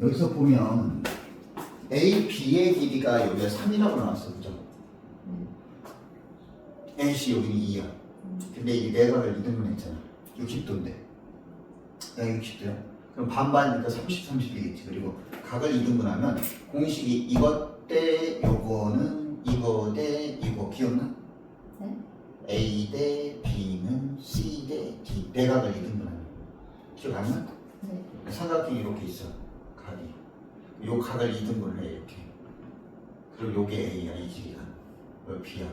여기서 보면 A, B의 길이가 여기가 3이라고 나왔어, 그죠? NC 여기는 2야. 근데 이게 내각을 2등분 했잖아. 60도인데. 여기 60도야. 그럼 반반이니까 30, 30 되겠지. 그리고 각을 2등분하면 공식이 이것 대 요거는 이거 대 이거 기억나? 네. A 대 B는 C 대 D. 내각을 2등분하면. 기억 안 나? 네. 삼각형이 이렇게 있어. 각이. 요 각을 2등분을 해 이렇게. 그리고 요게 A야 이 길이가. 요 B야.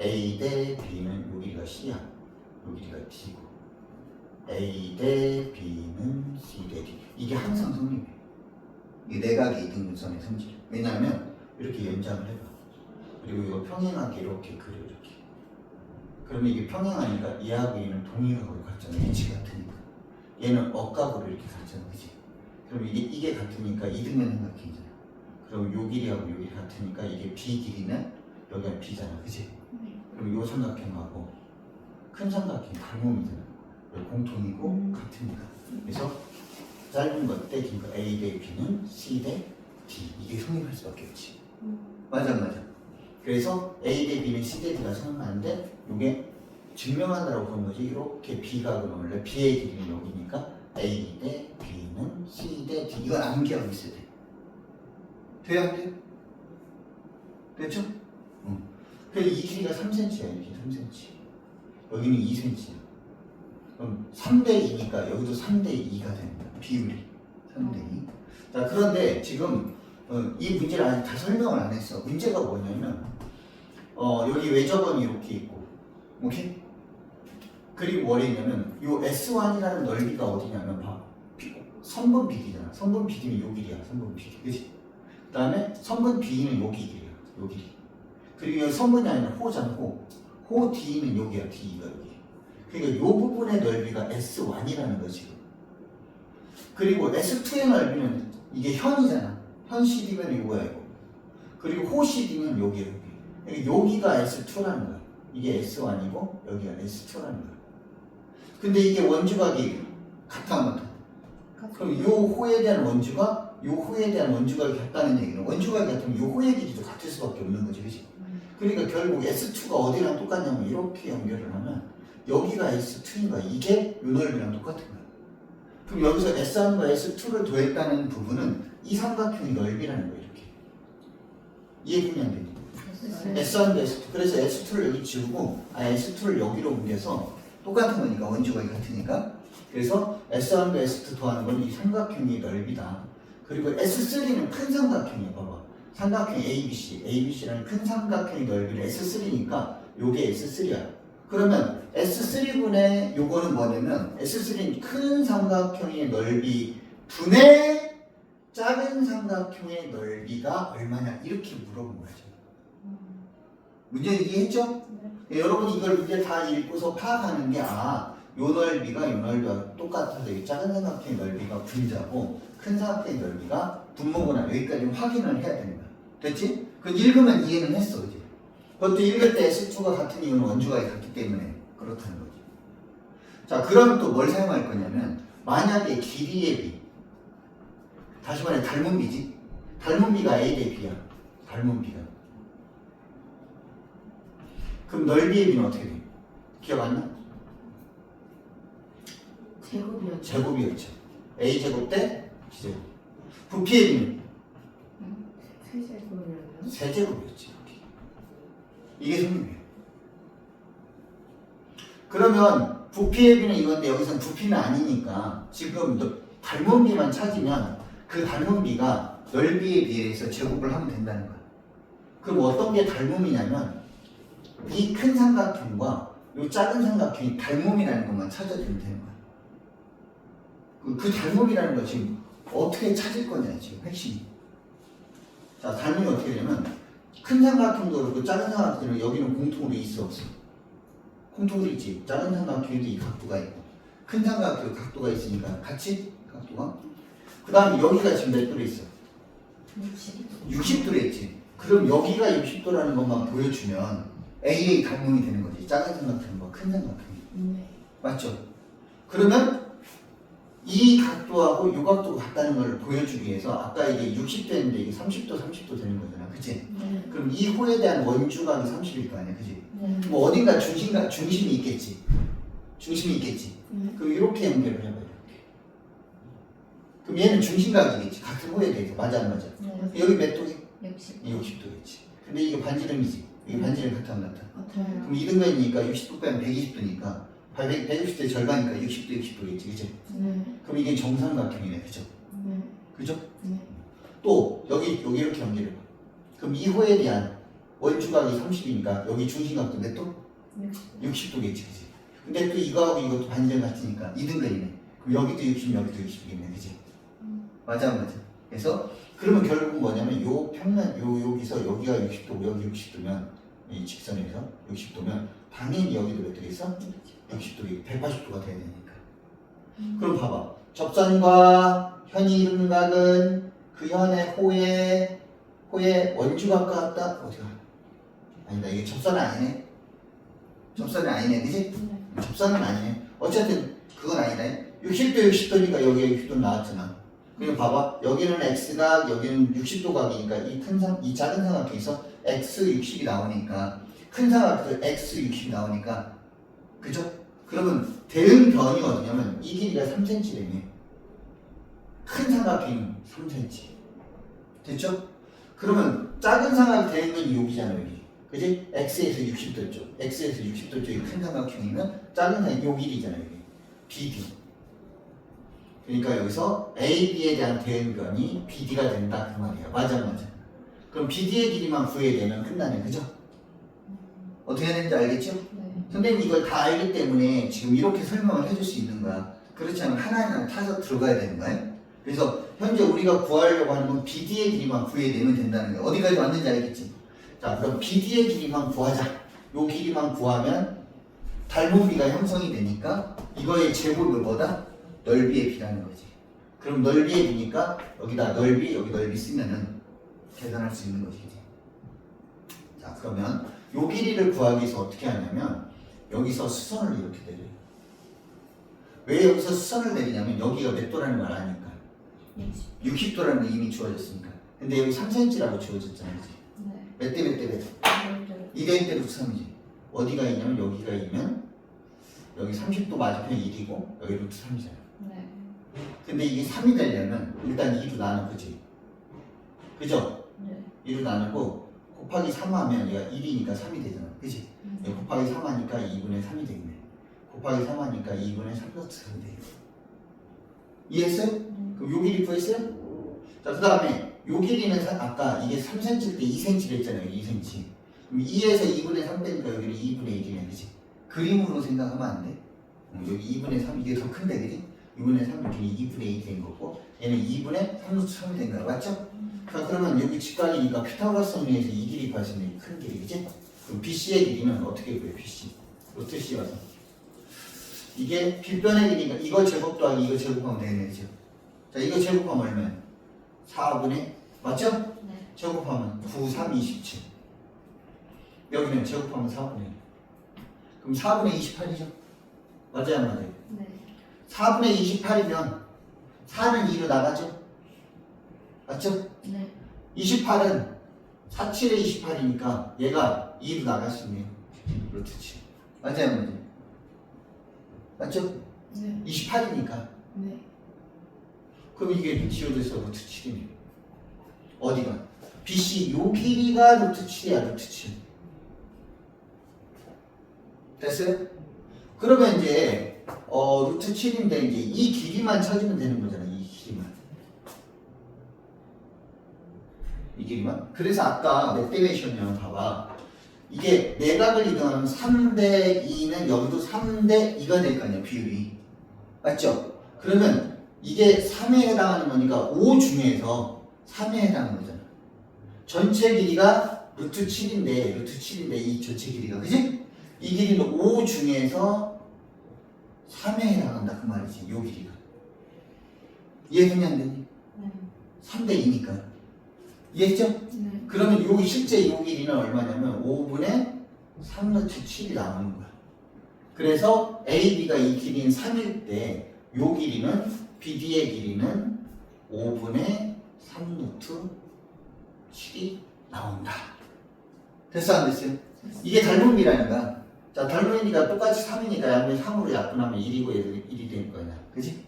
A 대 B는 요 길이가 C야. 요 길이가 D고. A 대 B는 C 대 D. 이게 항상 성립해. 이 내각의 2등분선의 성질. 왜냐하면 이렇게 연장을 해봐. 그리고 이거 평행하게 이렇게 그려 이렇게. 그러면 이게 평행하니까 이하고 얘는 동일각으로 갔잖아. 위치 같으니까. 얘는 억각으로 이렇게 갔잖아, 그지? 그럼 이게 이게 같으니까 이등변 삼각형이잖아. 그럼 요 길이하고 요 길이 같으니까 이게 B 길이는 여기가 B잖아, 그지? 그럼 요 삼각형하고 큰 삼각형이 닮음이잖아. 공통이고 음. 같으니까. 그래서 짧은 것대 긴거 A 대 B는 C 대 D 이게 성립할 수밖에 없지. 맞아, 맞아. 그래서 A 대 B는 C 대 D가 성립하는데 이게 증명한다라고 그런 거지. 이렇게 B가 그럼 원래 B의 길이는 여기니까 A 대. 이건 암기하고 있어야 돼. 돼야 안 돼? 됐죠? 응. 그래서 이 길이가 3cm야, 이렇게 3cm. 여기는 2cm야. 그럼 3대 2니까 여기도 3대 2가 됩니다. 비율이. 3대 2. 자, 그런데 지금 어, 이 문제를 아직 다 설명을 안 했어. 문제가 뭐냐면, 어, 여기 외접원이 이렇게 있고, 오케이? 그리고 뭐랬냐면, 요 S1이라는 넓이가 어디냐면, 봐. 비- 선분 비디잖아. 선분 비디는 요 길이야. 선분 비디. 그지? 그 다음에 선분 B는 여기 길이야. 요 길이. 그리고 여기 선분이 아니라 호잖아, 호. 호 D는 여기야, D가 여기. 그러니까 요 부분의 넓이가 S1이라는 거지. 그리고 S2의 넓이는 이게 현이잖아. 현 CD면 이거야, 이거. 그리고 호 CD는 여기야, 여기. 그러니까 여기가 S2라는 거야. 이게 S1이고, 여기가 S2라는 거야. 근데 이게 원주각이 같아, 안 같아? 그럼 요 호에 대한 원주가 요 호에 대한 원주각이 같다는 얘기는 원주각이 같으면 요 호의 길이도 같을 수밖에 없는 거지, 그렇지? 그러니까 결국 S2가 어디랑 똑같냐면 이렇게 연결을 하면 여기가 S2인가 이게 요 넓이랑 똑같은 거야. 그럼 여기서 S1과 S2를 더했다는 부분은 이 삼각형의 넓이라는 거야, 이렇게. 이해되면 안 되니? S1과 S2. 그래서 S2를 여기 지우고 아 S2를 여기로 옮겨서 똑같은 거니까 원주각이 같으니까 그래서 S1과 S2 더하는 건 이 삼각형의 넓이다. 그리고 S3는 큰 삼각형이야. 봐봐. 삼각형 ABC, ABC라는 큰 삼각형의 넓이를 S3니까 요게 S3야. 그러면 S3분의 요거는 뭐냐면 S3는 큰 삼각형의 넓이 분의 작은 삼각형의 넓이가 얼마냐 이렇게 물어본 거야. 문제 이해했죠? 예, 여러분 이걸 문제 다 읽고서 파악하는 게 아, 요 넓이가 요 넓이가 똑같아서 이 작은 삼각형의 넓이가 분자고 큰 삼각형의 넓이가 분모구나 여기까지 확인을 해야 거야. 됐지? 그 읽으면 이해는 했어, 그지? 그것도 읽을 때 S2가 같은 이유는 원주각이 같기 때문에 그렇다는 거지. 자, 그럼 또 뭘 사용할 거냐면 만약에 길이의 비 다시 말해 닮은 비지? 닮은 비가 A 대 B야. 닮은 비가. 그럼 넓이의 비는 어떻게 돼? 기억 안 나? 제곱이었죠. 제곱이었죠. A 제곱 대 B 제곱. 부피의 비는 세제곱이라면 세 제곱이었지. 여기. 이게 성립이에요. 그러면 부피의 비는 이건데 여기서는 부피는 아니니까 지금 너 닮은 비만 찾으면 그 닮은 비가 넓이에 비해서 제곱을 하면 된다는 거야. 그럼 어떤 게 닮음이냐면 이 큰 삼각형과 이 작은 삼각형이 닮음이라는 것만 찾아주면 되는 거야. 그, 그 닮음이라는 거 지금 어떻게 찾을 거냐 지금 핵심이. 자, 닮음이 어떻게 되냐면 큰 삼각형도 그렇고 작은 삼각형도 여기는 공통으로 있어 없어? 공통으로 있지. 작은 삼각형에도 이 각도가 있고 큰 삼각형도 각도가 있으니까 같이 각도가. 그 다음에 여기가 지금 몇 도로 있어? 60. 60도로 있지. 그럼 여기가 60도라는 것만 보여주면 AA 닮음이 되는 거지. 작은 삼각형과 큰 삼각형이. 네. 맞죠? 그러면 이 각도하고 이 각도가 같다는 걸 보여주기 위해서 아까 이게 60도였는데 이게 30도, 30도 되는 거잖아. 그치? 네. 그럼 이 호에 대한 원주각이 30일 거 아니야. 그치? 네. 뭐 어딘가 중심각, 중심이 있겠지. 중심이 있겠지. 네. 그럼 이렇게 연결을 해봐, 이렇게. 그럼 얘는 중심각이겠지. 같은 호에 대해서. 맞아, 안 맞아? 네. 여기 몇 도지? 60. 60도겠지. 근데 이게 반지름이지. 이게 반지름 같아, 안 같아? 같아요. 그럼 이등변이니까 60도 빼면 120도니까 160도의 절반이니까 60도, 60도겠지. 그치? 네. 그럼 이게 정삼각형이네. 그죠? 네. 그죠? 네. 또 여기 여기 이렇게 연결해 봐. 그럼 이 호에 대한 원주각이 30이니까 여기 중심각도 몇 도? 60. 60도겠지, 그지? 근데 또 이거하고 이것도 반지름 같으니까 이등변이네. 그럼 여기도 60, 여기도 60이겠네, 그지? 맞아, 안 맞아. 그래서 그러면 결국 뭐냐면 요 평면 요 여기서 여기가 60도고 여기 60도면 이 직선에서 60도면 당연히 여기도 몇 도겠어? 60도, 180도가 돼야 되니까. 그럼 봐봐. 접선과 현이 이루는 각은 그 현의 호의 호의 원주각과 같다. 어디가? 아니다. 이게 접선은 아니네. 접선은 아니네. 그지? 네. 접선은 아니네. 어쨌든 그건 아니다. 60도 60도니까 여기에 60도 나왔잖아. 그리고 봐봐. 여기는 x각, 여기는 60도 각이니까 이큰 상, 이 작은 삼각형에서 x 60이 나오니까 큰 삼각형 x 60이 나오니까 그죠? 그러면 대응 변이 어디냐면 이 길이가 3cm래며 큰 삼각형이 3cm 됐죠? 그러면 작은 삼각 대응변이 여기잖아 여기 그지? x에서 60도 쪽 x에서 60도 쪽이 큰 삼각형이면 작은 삼각 요 길이잖아 여기 BD 그러니까 여기서 AB에 대한 대응변이 BD가 된다 그 말이야 맞아 맞아 그럼 BD의 길이만 구해야 되면 끝나네 그죠? 어떻게 해야 되는지 알겠죠? 네. 선생님이 이걸 다 알기 때문에 지금 이렇게 설명을 해줄 수 있는 거야. 그렇지 않으면 하나하나 타서 들어가야 되는 거야. 그래서 현재 우리가 구하려고 하는 건 BD의 길이만 구해내면 된다는 거야. 어디까지 왔는지 알겠지? 자, 그럼 BD의 길이만 구하자. 요 길이만 구하면 닮은비가 형성이 되니까 이거의 제곱을 뭐다? 넓이의 비라는 거지. 그럼 넓이의 비니까 여기다 넓이, 여기 넓이 쓰면은 계산할 수 있는 것이지. 자, 그러면 요 길이를 구하기 위해서 어떻게 하냐면 여기서 수선을 이렇게 내려요. 왜 여기서 수선을 내리냐면 여기가 몇 도라는 걸 아니까 60. 60도라는 게 이미 주어졌으니까 근데 여기 3cm라고 주어졌잖아 그지? 네. 몇대 몇 대몇 대? 네. 2대 1대로 3이지 어디가 있냐면 여기가 있면 여기 30도 맞은편 1이고 여기 루트 3이잖아 네. 근데 이게 3이 되려면 일단 2로 나눠 그지? 그죠? 네. 2로 나누고 곱하기 3 하면 얘가 1이니까 3이 되잖아 그지? 네, 곱하기 3 하니까 2분의 3이 되겠네. 곱하기 3 하니까 2분의 3 플러스 3이 되겠네. 이해했어요? 네. 그럼 요 길이 구했어요? 자, 그 다음에 요 길이는 사- 아까 이게 3cm일 때 2cm를 했잖아요. 2cm. 그럼 2에서 2분의 3 빼니까 여기는 2분의 1이네. 그지? 그림으로 생각하면 안 돼. 어, 여기 2분의 3, 이게 더 큰데, 그지? 2분의 3 이렇게 2분의 1이 된 거고, 얘는 2분의 3 루트 3이 된 거야. 맞죠? 자, 그러면 여기 직각이니까 피타고라스 정리에서 이 길이 있는 큰 길이, 그지? 그럼 BC의 길이는 어떻게 구해, BC? 루트 C 와서. 이게 빗변의 길이니까 이거 제곱 더하기 이거 제곱하면 되겠네, 그죠? 자, 이거 제곱하면 얼마야? 4분의, 맞죠? 네. 제곱하면 9, 3, 27. 여기는 제곱하면 4분의 1. 그럼 4분의 28이죠? 맞아요, 안 맞아요? 네. 4분의 28이면 4는 2로 나가죠? 맞죠? 네. 28은 4, 7에 28이니까 얘가 2로 나갈 수 있네요. 루트 7. 맞아요, 안 맞아요? 맞죠? 네. 28이니까. 네. 그럼 이게 지워져서 루트 7이네요. 어디가? BC 요 길이가 루트 7이야, 루트 7. 됐어요? 그러면 이제 어 루트 7인데 이제 이 길이만 찾으면 되는 거잖아, 이 길이만. 이 길이만. 그래서 아까 몇이었냐면 봐봐. 이게 내각을 이동하면 3대 2는 여기도 3대 2가 될 거 아니야, 비율이. 맞죠? 그러면 이게 3에 해당하는 거니까 5 중에서 3에 해당하는 거잖아. 전체 길이가 루트 7인데, 루트 7인데 이 전체 길이가, 그지? 이 길이는 5 중에서 3에 해당한다. 그 말이지, 요 길이가. 이해했냐, 안 되니? 네. 3대 2니까. 이해했죠? 네. 그러면 요 실제 요 길이는 얼마냐면 5분의 3루트 7이 나오는 거야. 그래서 AB가 이 길이는 3일 때 요 길이는 BD의 길이는 5분의 3루트 7이 나온다. 됐어 안 됐어요? 이게 닮은 거야. 자, 닮은이니까 똑같이 3이니까 양면 3으로 약분하면 1이고 1이 되는 거야. 그지?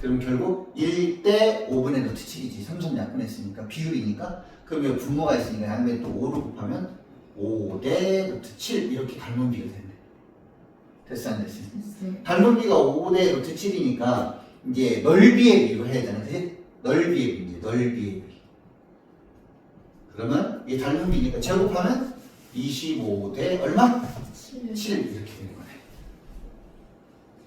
그럼 결국 1대 5분의 루트 7이지. 3선 약분했으니까 비율이니까 그럼 여기 분모가 있으니까 양면 또 5로 곱하면 5대 루트 7 이렇게 닮은 비가 됐네. 됐어 안 됐어? 됐어요. 닮은 비가 5대 루트 7이니까 이제 넓이의 비로 해야 되나 그지? 넓이의 비 이제 넓이의 비. 그러면 이 닮은 비니까 제곱하면 25대 얼마? 7. 7 이렇게 되는 거네.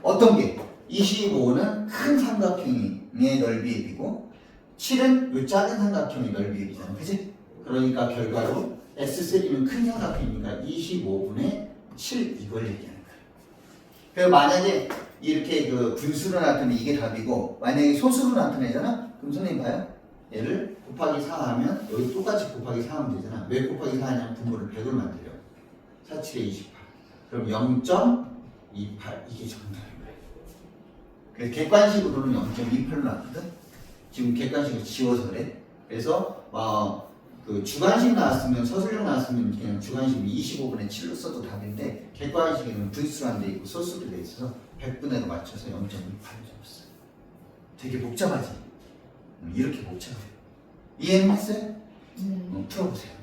어떤 게? 25는 큰 삼각형의 넓이의 비고 7은 이 작은 삼각형의 넓이의 비잖아. 그지? 그러니까 결과로 S3는 큰 삼각형이니까 25분의 7 이걸 얘기하는 거야. 그래서 만약에 이렇게 그 분수로 나타내면 이게 답이고 만약에 소수로 나타내잖아? 그럼 선생님 봐요. 얘를 곱하기 4 하면 여기 똑같이 곱하기 4 하면 되잖아. 왜 곱하기 4 하냐면 분모를 100을 만들려. 4, 7에 28. 그럼 0.28 이게 거예요. 그래서 객관식으로는 0.28로 나왔거든. 지금 객관식을 지워서 그래. 그래서 어, 그 주관식 나왔으면 서술형 나왔으면 그냥 주관식 25분의 7로 써도 답인데 객관식에는 분수로 안돼 있고 소수로 돼 있어서 100분의로 맞춰서 0.28을 적었어요. 되게 복잡하지? 음, 이렇게 복잡해. 이해는 했어요? 네. 어, 풀어보세요.